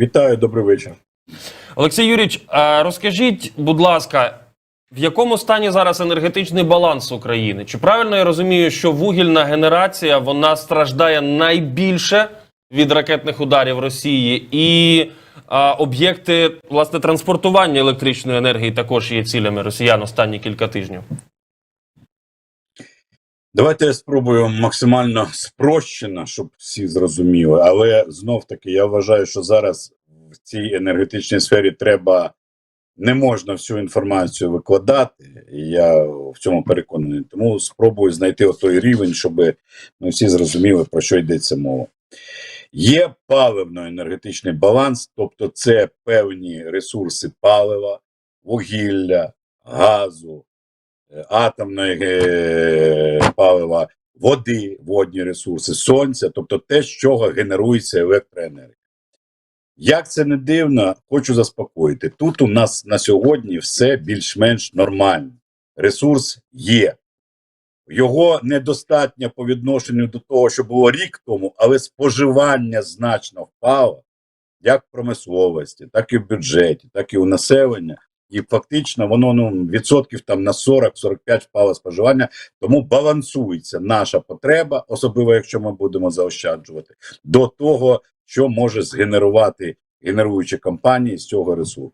Вітаю, добрий вечір. Олексій Юрійович, розкажіть, будь ласка, в якому стані зараз енергетичний баланс України? Чи правильно я розумію, що вугільна генерація вона страждає найбільше від ракетних ударів Росії, і а, об'єкти власне транспортування електричної енергії також є цілями росіян останні кілька тижнів? Давайте я спробую максимально спрощено, щоб всі зрозуміли. Але знов таки я вважаю, що зараз в цій енергетичній сфері треба не можна всю інформацію викладати. І я в цьому переконаний. Тому спробую знайти той рівень, щоб ми всі зрозуміли, про що йдеться мова. Є паливно-енергетичний баланс, тобто це певні ресурси палива, вугілля, газу, атомної е, палива, води, водні ресурси, сонця, тобто те, з чого генерується електроенергія. Як це не дивно, хочу заспокоїти. Тут у нас на сьогодні все більш-менш нормально. Ресурс є. Його недостатньо по відношенню до того, що було рік тому, але споживання значно впало як в промисловості, так і в бюджеті, так і у населення. І фактично воно ну, відсотків там на 40-45 впало споживання, тому балансується наша потреба, особливо якщо ми будемо заощаджувати, до того, що може згенерувати генеруючі компанії з цього ресурсу.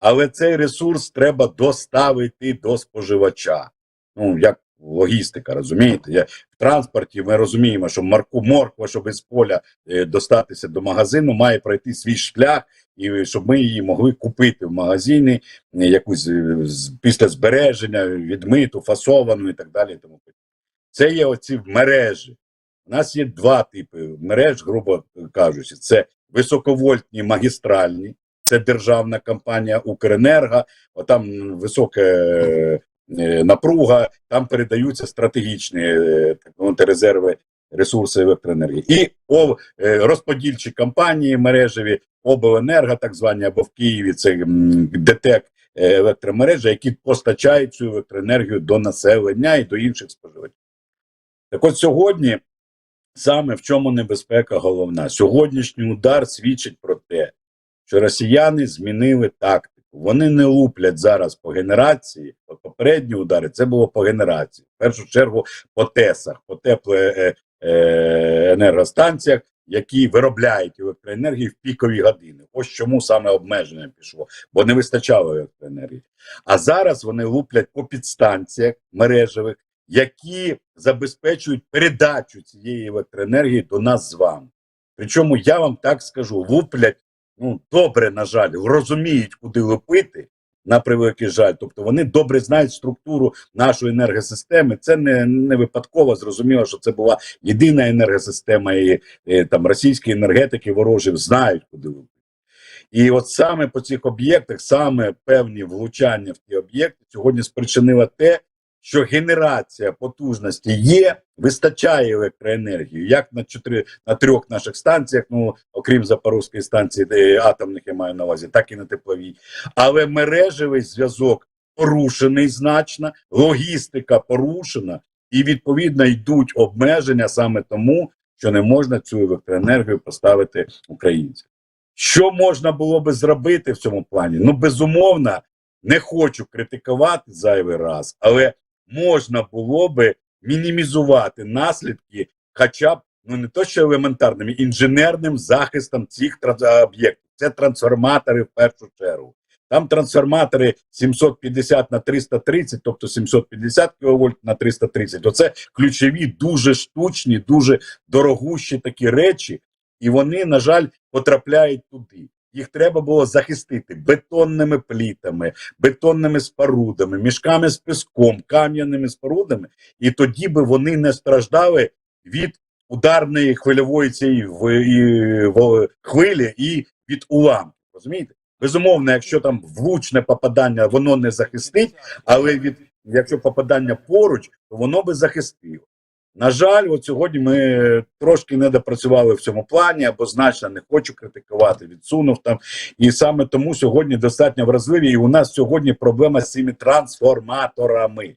Але цей ресурс треба доставити до споживача. Ну, як логістика, розумієте? Я, в транспорті ми розуміємо, що марку морква, щоб із поля е, достатися до магазину, має пройти свій шлях, і щоб ми її могли купити в магазині е, якусь е, з- після збереження, відмиту, фасовану і так далі. і Тому. Це є оці мережі. У нас є два типи мереж, грубо кажучи, це високовольтні магістральні, це державна компанія Укренерго, там висока е, е, напруга, там передаються стратегічні е, резерви ресурси електроенергії. І е, розподільчі компанії мережеві, обленерго, так звані, або в Києві це ДТЕК е, електромережі, які постачають цю електроенергію до населення і до інших споживачів. Так от сьогодні саме в чому небезпека головна. Сьогоднішній удар свідчить про те, що росіяни змінили тактику. Вони не луплять зараз по генерації. От попередні удари це було по генерації. В першу чергу по ТЕСах, по теплоенергостанціях, які виробляють електроенергію в пікові години. Ось чому саме обмеження пішло, бо не вистачало електроенергії. А зараз вони луплять по підстанціях мережевих, які забезпечують передачу цієї електроенергії до нас з вами. Причому я вам так скажу: луплять ну добре, на жаль, розуміють, куди лупити. На превеликий жаль, тобто вони добре знають структуру нашої енергосистеми. Це не, не випадково зрозуміло, що це була єдина енергосистема, і, і там російські енергетики ворожі знають, куди лупити. І от саме по цих об'єктах, саме певні влучання в ті об'єкти сьогодні спричинило те, що генерація потужності є, вистачає електроенергії, як на чотири на трьох наших станціях, ну окрім Запорізької станції, де атомних я маю на увазі, так і на тепловій. Але мережевий зв'язок порушений значно, логістика порушена, і відповідно йдуть обмеження саме тому, що не можна цю електроенергію поставити українцям. Що можна було би зробити в цьому плані? Ну, безумовно, не хочу критикувати зайвий раз, але можна було би мінімізувати наслідки, хоча б ну не то, що елементарним, інженерним захистом цих транс- об'єктів. Це трансформатори в першу чергу. Там трансформатори 750 на 330, тобто 750 кВт на 330. Оце ключові, дуже штучні, дуже дорогущі такі речі, і вони, на жаль, потрапляють туди. Їх треба було захистити бетонними плітами, бетонними спорудами, мішками з піском, кам'яними спорудами, і тоді би вони не страждали від ударної хвильової цієї в- і, в- хвилі і від уламків. Розумієте? Безумовно, якщо там влучне попадання, воно не захистить, але від якщо попадання поруч, то воно би захистило. На жаль, от сьогодні ми трошки не допрацювали в цьому плані, або значно не хочу критикувати, відсунув там. І саме тому сьогодні достатньо вразливі. І у нас сьогодні проблема з цими трансформаторами.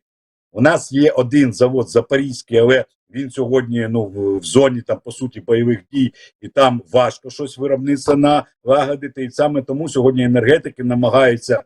У нас є один завод Запорізький, але він сьогодні ну в, зоні там по суті бойових дій, і там важко щось виробництво налагодити. І саме тому сьогодні енергетики намагаються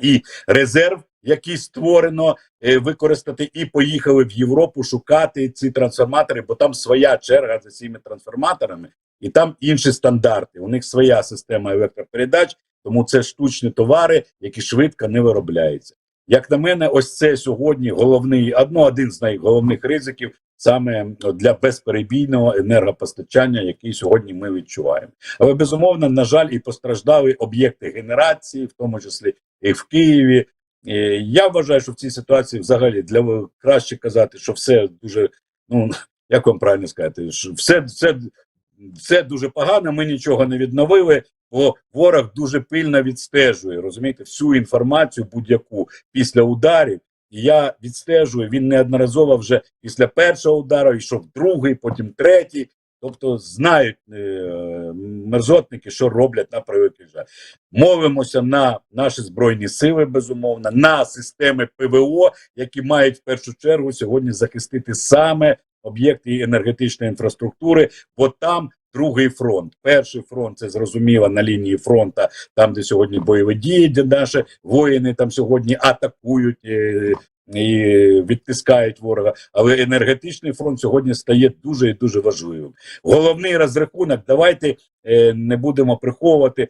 і резерв, який створено, е, використати, і поїхали в Європу шукати ці трансформатори, бо там своя черга за цими трансформаторами, і там інші стандарти. У них своя система електропередач, тому це штучні товари, які швидко не виробляються. Як на мене, ось це сьогодні головний одно один з найголовних ризиків саме для безперебійного енергопостачання, який сьогодні ми відчуваємо. Але безумовно, на жаль, і постраждали об'єкти генерації, в тому числі і в Києві. Е, Я вважаю, що в цій ситуації взагалі для краще казати, що все дуже ну як вам правильно сказати, що все, все, все дуже погано. Ми нічого не відновили. Бо ворог дуже пильно відстежує, розумієте, всю інформацію будь-яку після ударів. І я відстежую. Він неодноразово вже після першого удару йшов другий, потім третій. Тобто знають е, мерзотники, що роблять на превеликий жаль. Мовимося на наші збройні сили, безумовно, на системи ПВО, які мають в першу чергу сьогодні захистити саме об'єкти енергетичної інфраструктури, бо там другий фронт. Перший фронт це зрозуміло на лінії фронту, там де сьогодні бойові дії, де наші воїни там сьогодні атакують. І відтискають ворога, але енергетичний фронт сьогодні стає дуже і дуже важливим. Головний розрахунок. Давайте е, не будемо приховувати.